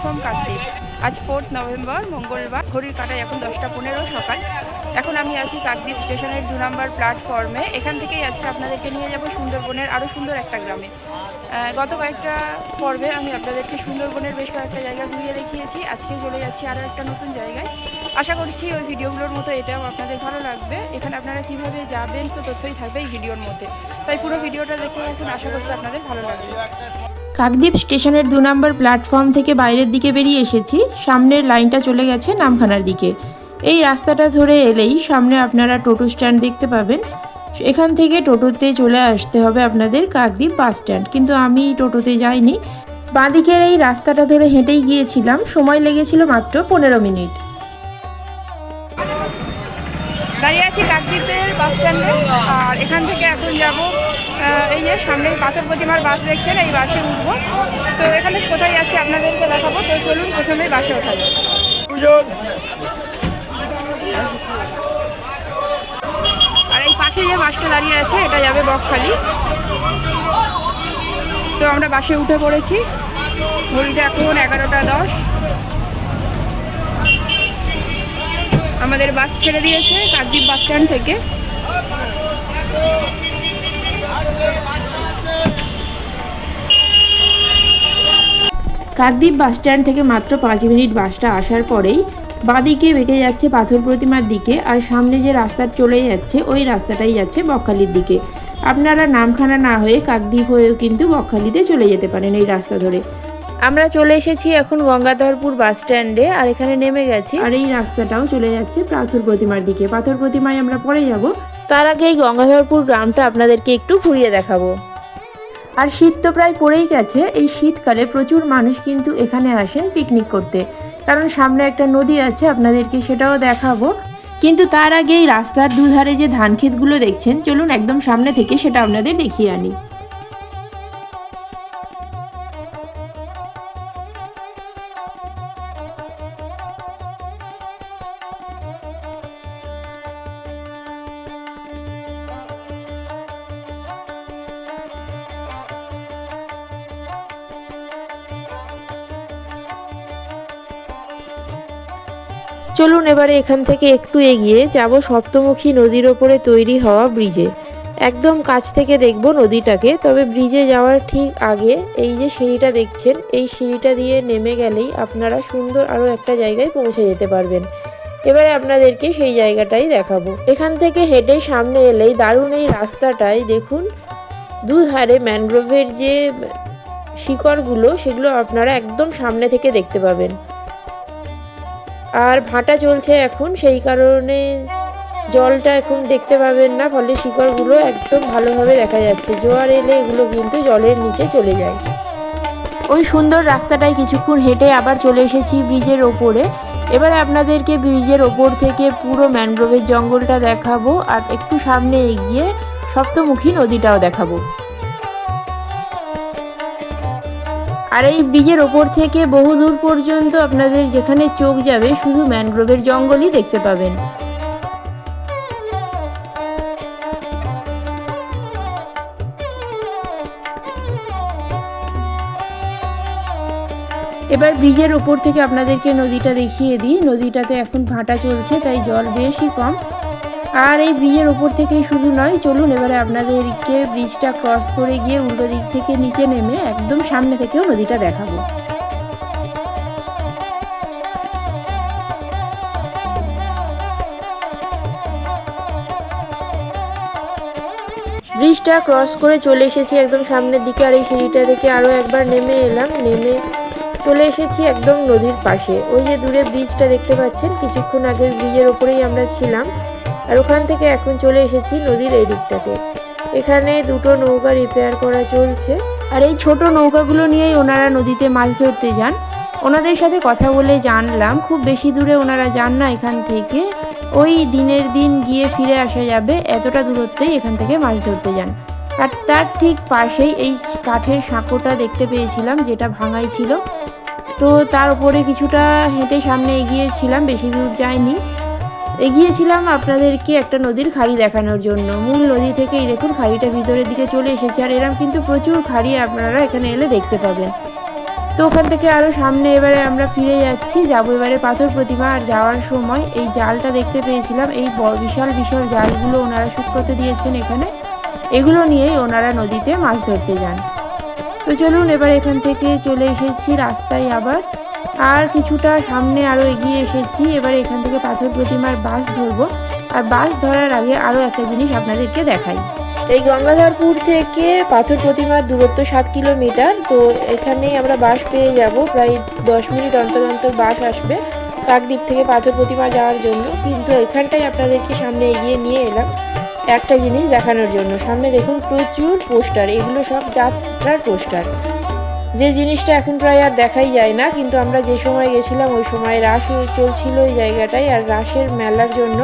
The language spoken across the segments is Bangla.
ফ্রম কাকদ্বীপ আজ ফোর্থ নভেম্বর মঙ্গলবার, ঘড়ির কাটায় এখন দশটা পনেরো সকাল। এখন আমি আছি কাকদ্বীপ স্টেশনের দু নম্বর প্ল্যাটফর্মে এখান থেকেই আজকে আপনাদেরকে নিয়ে যাব সুন্দরবনের আরও সুন্দর একটা গ্রামে। গত কয়েকটা পর্বে আমি আপনাদেরকে সুন্দরবনের বেশ কয়েকটা জায়গা ঘুরিয়ে দেখিয়েছি। আজকে চলে যাচ্ছি আরও একটা নতুন জায়গায়। আশা করছি ওই ভিডিওগুলোর মতো এটাও আপনাদের ভালো লাগবে। এখানে আপনারা কীভাবে যাবেন, তো তথ্যই থাকবে এই ভিডিওর মধ্যে। তাই পুরো ভিডিওটা দেখে এখন আশা করছি আপনাদের ভালো লাগবে। কাকদ্বীপ স্টেশনের দু নম্বর প্ল্যাটফর্ম থেকে বাইরের দিকে বেরিয়ে এসেছি। সামনের লাইনটা চলে গেছে নামখানার দিকে। এই রাস্তাটা ধরে এলেই সামনে আপনারা টোটো স্ট্যান্ড দেখতে পাবেন। এখান থেকে টোটোতে চলে আসতে হবে আপনাদের কাকদ্বীপ বাস স্ট্যান্ড। কিন্তু আমি টোটোতে যাইনি। বাঁদিকের এই রাস্তাটা ধরে হেঁটেই গিয়েছিলাম। সময় লেগেছিল মাত্র পনেরো মিনিট। দাঁড়িয়ে আছি কাকদ্বীপের বাস স্ট্যান্ডে। আর এখান থেকে এখন যাব এই যে সামনে পাথর প্রতিমার বাস দেখছেন এই বাসে উঠবো। তো এখানে কোথায় যাচ্ছি আপনাদেরকে দেখাবো। তো চলুন প্রথমে বাসে ওঠা যাবে আর এই পাশে যে বাসটা দাঁড়িয়ে আছে এটা যাবে বকখালি। তো আমরা বাসে উঠে পড়েছি। ঘড়িতে এখন এগারোটা দশ। আমাদের বাস ছেড়ে দিয়েছে কাকদ্বীপ বাস স্ট্যান্ড থেকে। কাকদ্বীপ বাস স্ট্যান্ড থেকে মাত্র পাঁচ মিনিট বাসটা আসার পরেই বাঁদিকে বেঁকে যাচ্ছে পাথর প্রতিমার দিকে আর সামনে যে রাস্তা চলে যাচ্ছে, ওই রাস্তাটাই যাচ্ছে বকখালির দিকে। আপনারা নামখানা না হয়ে কাকদ্বীপ হয়েও কিন্তু বকখালিতে চলে যেতে পারেন এই রাস্তা ধরে। আমরা চলে এসেছি এখন গঙ্গাধরপুর বাস স্ট্যান্ডে আর এখানে নেমে গেছি। আর এই রাস্তাটাও চলে যাচ্ছে পাথর প্রতিমার দিকে। পাথর প্রতিমায় আমরা পরে যাব। তার আগে এই গঙ্গাধরপুর গ্রামটা আপনাদেরকে একটু ঘুরিয়ে দেখাবো। আর শীত তো প্রায় পড়েই গেছে, এই শীতকালে প্রচুর মানুষ কিন্তু এখানে আসেন পিকনিক করতে। কারণ সামনে একটা নদী আছে, আপনাদেরকে সেটাও দেখাবো। কিন্তু তার আগে এই রাস্তার দুধারে যে ধান ক্ষেতগুলো দেখছেন, চলুন একদম সামনে থেকে সেটা আপনাদের দেখিয়ে আনি। চলুন এবারে এখান থেকে একটু এগিয়ে যাব সপ্তমুখী নদীর ওপরে তৈরি হওয়া ব্রিজে। একদম কাছ থেকে দেখব নদীটাকে, তবে ব্রিজে যাওয়ার ঠিক আগে এই যে সিঁড়িটা দেখছেন, এই সিঁড়িটা দিয়ে নেমে গেলেই আপনারা সুন্দর আরও একটা জায়গায় পৌঁছে যেতে পারবেন। এবারে আপনাদেরকে সেই জায়গাটাই দেখাবো। এখান থেকে হেঁটে সামনে এলেই দারুণ এই রাস্তাটায় দেখুন, দুধারে ম্যানগ্রোভের যে শিকড়গুলো, সেগুলো আপনারা একদম সামনে থেকে দেখতে পাবেন। আর ভাটা চলছে এখন, সেই কারণে জলটা এখন দেখতে পাবেন না, ফলে শিকড়গুলো একদম ভালোভাবে দেখা যাচ্ছে। জোয়ার এলে এগুলো কিন্তু জলের নিচে চলে যায়। ওই সুন্দর রাস্তাটায় কিছুক্ষণ হেঁটে আবার চলে এসেছি ব্রিজের ওপরে। এবারে আপনাদেরকে ব্রিজের ওপর থেকে পুরো ম্যানগ্রোভের জঙ্গলটা দেখাবো, আর একটু সামনে এগিয়ে সপ্তমুখী নদীটাও দেখাবো। আর এই ব্রিজের ওপর থেকে বহু দূর পর্যন্ত আপনাদের যেখানে চোখ যাবে, শুধু ম্যানগ্রোভের জঙ্গলই দেখতে পাবেন। এবার ব্রিজের ওপর থেকে আপনাদেরকে নদীটা দেখিয়ে দিই। নদীটাতে এখন ভাটা চলছে, তাই জল বেশি কম। আর এই ব্রিজের ওপর থেকেই শুধু নয়, চলুন এবারে আপনাদেরকে ব্রিজটা ক্রস করে গিয়ে উল্টো দিক থেকে নিচে নেমে একদম সামনে থেকেও নদীটা দেখাবো। ব্রিজটা ক্রস করে চলে এসেছি একদম সামনের দিকে আর এই সিঁড়িটা থেকে আরও একবার নেমে এলাম, নেমে চলে এসেছি একদম নদীর পাশে। ওই যে দূরে ব্রিজটা দেখতে পাচ্ছেন, কিছুক্ষণ আগে ব্রিজের ওপরেই আমরা ছিলাম। আর ওখান থেকে এখন চলে এসেছি নদীর এই দিকটাতে এখানে দুটো নৌকা রিপেয়ার করা চলছে। আর এই ছোট নৌকাগুলো নিয়েই ওনারা নদীতে মাছ ধরতে যান। ওনাদের সাথে কথা বলে জানলাম, খুব বেশি দূরে ওনারা যান না এখান থেকে। ওই দিনের দিন গিয়ে ফিরে আসা যাবে, এতটা দূরত্বেই এখান থেকে মাছ ধরতে যান। আর তার ঠিক পাশেই এই কাঠের সাঁকোটা দেখতে পেয়েছিলাম, যেটা ভাঙাই ছিল। তো তার উপরে কিছুটা হেঁটে সামনে এগিয়েছিলাম, বেশি দূর যায়নি। এগিয়েছিলাম আপনাদেরকে একটা নদীর খাড়ি দেখানোর জন্য। মূল নদী থেকেই দেখুন খাড়িটা ভিতরের দিকে চলে এসেছে, আর এরম কিন্তু প্রচুর খাড়ি আপনারা এখানে এলে দেখতে পাবেন। তো ওখান থেকে আরও সামনে এবারে আমরা ফিরে যাচ্ছি, যাব এবারে পাথর প্রতিমা আর যাওয়ার সময়। এই জালটা দেখতে পেয়েছিলাম, এই বিশাল বিশাল জালগুলো ওনারা শুট করতে দিয়েছেন এখানে। এগুলো নিয়েই ওনারা নদীতে মাছ ধরতে যান। তো চলুন এবার এখান থেকে চলে এসেছি, রাস্তায় আবার। আর কিছুটা সামনে আরও এগিয়ে এসেছি। এবার এখান থেকে পাথর প্রতিমার বাস ধরবো। আর বাস ধরার আগে আরও একটা জিনিস আপনাদেরকে দেখাই। এই গঙ্গাধরপুর থেকে পাথর প্রতিমার দূরত্ব সাত কিলোমিটার। তো এখানেই আমরা বাস পেয়ে যাব। প্রায় দশ মিনিট অন্তর অন্তর বাস আসবে কাকদ্বীপ থেকে পাথর প্রতিমা যাওয়ার জন্য। কিন্তু এখানটাই আপনাদেরকে সামনে এগিয়ে নিয়ে এলাম একটা জিনিস দেখানোর জন্য। সামনে দেখুন প্রচুর পোস্টার। এগুলো সব যাত্রার পোস্টার। যে জিনিসটা এখন প্রায় আর দেখাই যায় না, কিন্তু আমরা যে সময় গেছিলাম ওই সময় রাস চলছিল ওই জায়গাটায় আর রাসের মেলার জন্য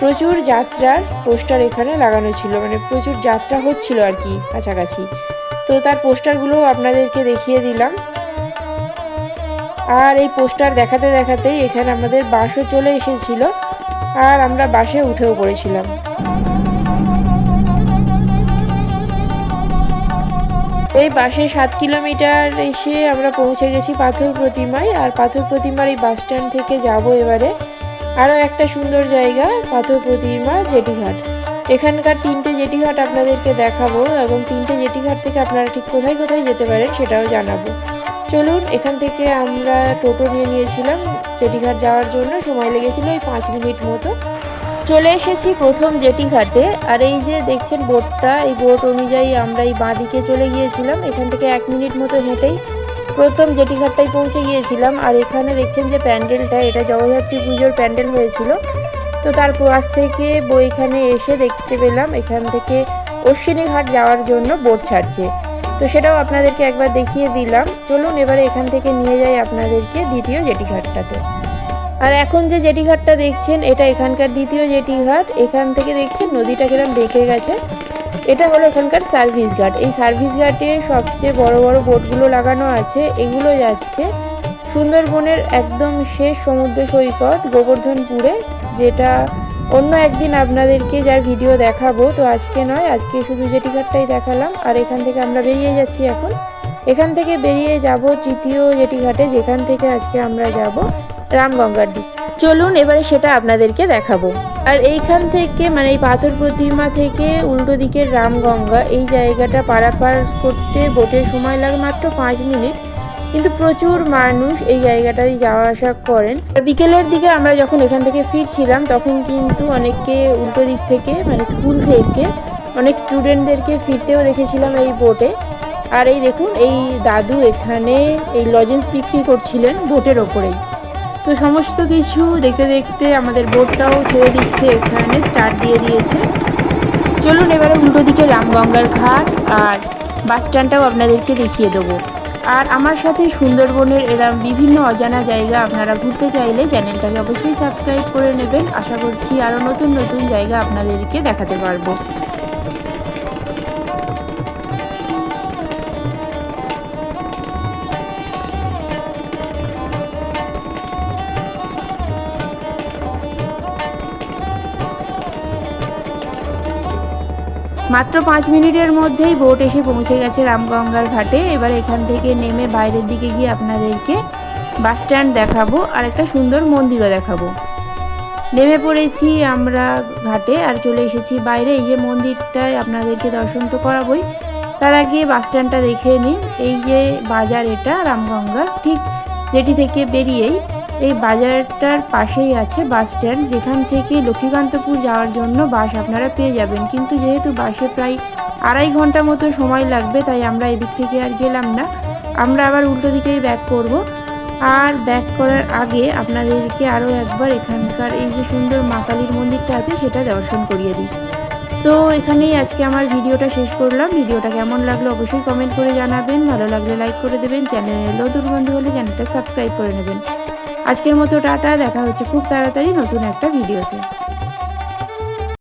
প্রচুর যাত্রার পোস্টার এখানে লাগানো ছিল মানে প্রচুর যাত্রা হচ্ছিল আর কি কাছাকাছি। তো তার পোস্টারগুলো আপনাদেরকে দেখিয়ে দিলাম। আর এই পোস্টার দেখাতে দেখাতেই এখানে আমাদের বাসও চলে এসেছিল, আর আমরা বাসে উঠেও পড়েছিলাম। এই বাসে সাত কিলোমিটার এসে আমরা পৌঁছে গেছি পাথর প্রতিমায়, আর পাথর প্রতিমার এই বাস স্ট্যান্ড থেকে যাব এবারে। আরও একটা সুন্দর জায়গা, পাথর প্রতিমা জেটিঘাট। এখানকার তিনটে জেটিঘাট আপনাদেরকে দেখাবো, এবং তিনটে জেটিঘাট থেকে আপনারা ঠিক কোথায় কোথায় যেতে পারেন সেটাও জানাব। চলুন, এখান থেকে আমরা টোটো নিয়ে নিয়েছিলাম। জেটিঘাট যাওয়ার জন্য সময় লেগেছিল ওই পাঁচ মিনিট মতো। চলে এসেছি প্রথম জেটি ঘাটে। আর এই যে দেখছেন বোটটা, এই বোট অনুযায়ী আমরা এই বাঁদিকে চলে গিয়েছিলাম। এখান থেকে এক মিনিট মতো হেঁটেই প্রথম জেটি ঘাটটাই পৌঁছে গিয়েছিলাম। আর এখানে দেখছেন যে প্যান্ডেলটা, এটা জগদ্ধাত্রী পুজোর প্যান্ডেল হয়েছিল। তো তার পাশ থেকে বইখানে এসে দেখতে পেলাম, এখান থেকে অশ্বিনী ঘাট যাওয়ার জন্য বোট ছাড়ছে। তো সেটাও আপনাদেরকে একবার দেখিয়ে দিলাম। চলুন এবারে এখান থেকে নিয়ে যাই আপনাদেরকে দ্বিতীয় জেটি ঘাটটাতে। আর এখন যে জেটি ঘাটটা দেখছেন, এটা এখানকার দ্বিতীয় জেটি ঘাট। এখান থেকে দেখছেন নদীটা কিরম বেঁকে গেছে। এটা হলো এখানকার সার্ভিস ঘাট। এই সার্ভিস ঘাটে সবচেয়ে বড় বড় বোটগুলো লাগানো আছে। এগুলো যাচ্ছে সুন্দরবনের একদম শেষ সমুদ্র সৈকত, গোবর্ধনপুরে, যেটা অন্য একদিন আপনাদেরকে যার ভিডিও দেখাবো। তো আজকে নয়, আজকে শুধু জেটি ঘাটটাই দেখালাম। আর এখান থেকে আমরা বেরিয়ে যাচ্ছি এখন। এখান থেকে বেরিয়ে যাব তৃতীয় জেটি ঘাটে, যেখান থেকে আজকে আমরা যাব। রামগঙ্গার দিক। চলুন, এবারে সেটা আপনাদেরকে দেখাবো। আর এইখান থেকে মানে এই পাথর প্রতিমা থেকে উল্টো দিকের রামগঙ্গা এই জায়গাটা পারাপার করতে বোটের সময় লাগে মাত্র পাঁচ মিনিট। কিন্তু প্রচুর মানুষ এই জায়গাটায় যাওয়া আসা করেন। আর বিকেলের দিকে আমরা যখন এখান থেকে ফিরছিলাম, তখন কিন্তু অনেককে উল্টো দিক থেকে মানে স্কুল থেকে অনেক স্টুডেন্টদেরকে ফিরতেও দেখেছিলাম এই বোটে। আর এই দেখুন, এই দাদু এখানে এই লজেন্স বিক্রি করছিলেন বোটের ওপরেই। তো সমস্ত কিছু দেখতে দেখতে আমাদের বোটটাও ছেড়ে দিচ্ছে, এখানে স্টার্ট দিয়ে দিয়েছে। চলুন এবারে উল্টো দিকে রামগঙ্গার ঘাট আর বাস স্ট্যান্ডটাও আপনাদেরকে দেখিয়ে দেবো। আর আমার সাথে সুন্দরবনের এরম বিভিন্ন অজানা জায়গা আপনারা ঘুরতে চাইলে চ্যানেলটাকে অবশ্যই সাবস্ক্রাইব করে নেবেন। আশা করছি আরও নতুন নতুন জায়গা আপনাদেরকে দেখাতে পারব। মাত্র পাঁচ মিনিটের মধ্যেই বোট এসে পৌঁছে গেছে রামগঙ্গার ঘাটে। এবার এখান থেকে নেমে বাইরের দিকে গিয়ে আপনাদেরকে বাস স্ট্যান্ড দেখাবো আর একটা সুন্দর মন্দিরও দেখাবো। নেমে পড়েছি আমরা ঘাটে আর চলে এসেছি বাইরে। এই যে মন্দিরটায় আপনাদেরকে দর্শন তো করাবোই। তার আগে বাস স্ট্যান্ডটা দেখে নিন। এই যে বাজার এটা রামগঙ্গার ঠিক যেটি থেকে বেরিয়েই এই বাজারটার পাশেই আছে বাস স্ট্যান্ড। যেখান থেকে লক্ষ্মীকান্তপুর যাওয়ার জন্য বাস আপনারা পেয়ে যাবেন। কিন্তু যেহেতু বাসে প্রায় আড়াই ঘণ্টা মতো সময় লাগবে, তাই আমরা এদিক থেকে আর গেলাম না। আমরা আবার উল্টো দিকেই ব্যাক করব। আর ব্যাক করার আগে আপনাদেরকে আরও একবার এখানকার এই যে সুন্দর মা কালীর মন্দিরটা আছে, সেটা দর্শন করিয়ে দিই। তো এখানেই আজকে আমার ভিডিওটা শেষ করলাম। ভিডিওটা কেমন লাগল অবশ্যই কমেন্ট করে জানাবেন। ভালো লাগলে লাইক করে দেবেন। চ্যানেলে নতুন বন্ধু হলে চ্যানেলটা সাবস্ক্রাইব করে নেবেন। আজকের মতো টাটা দেখা হচ্ছে খুব তাড়াতাড়ি নতুন একটা ভিডিওতে।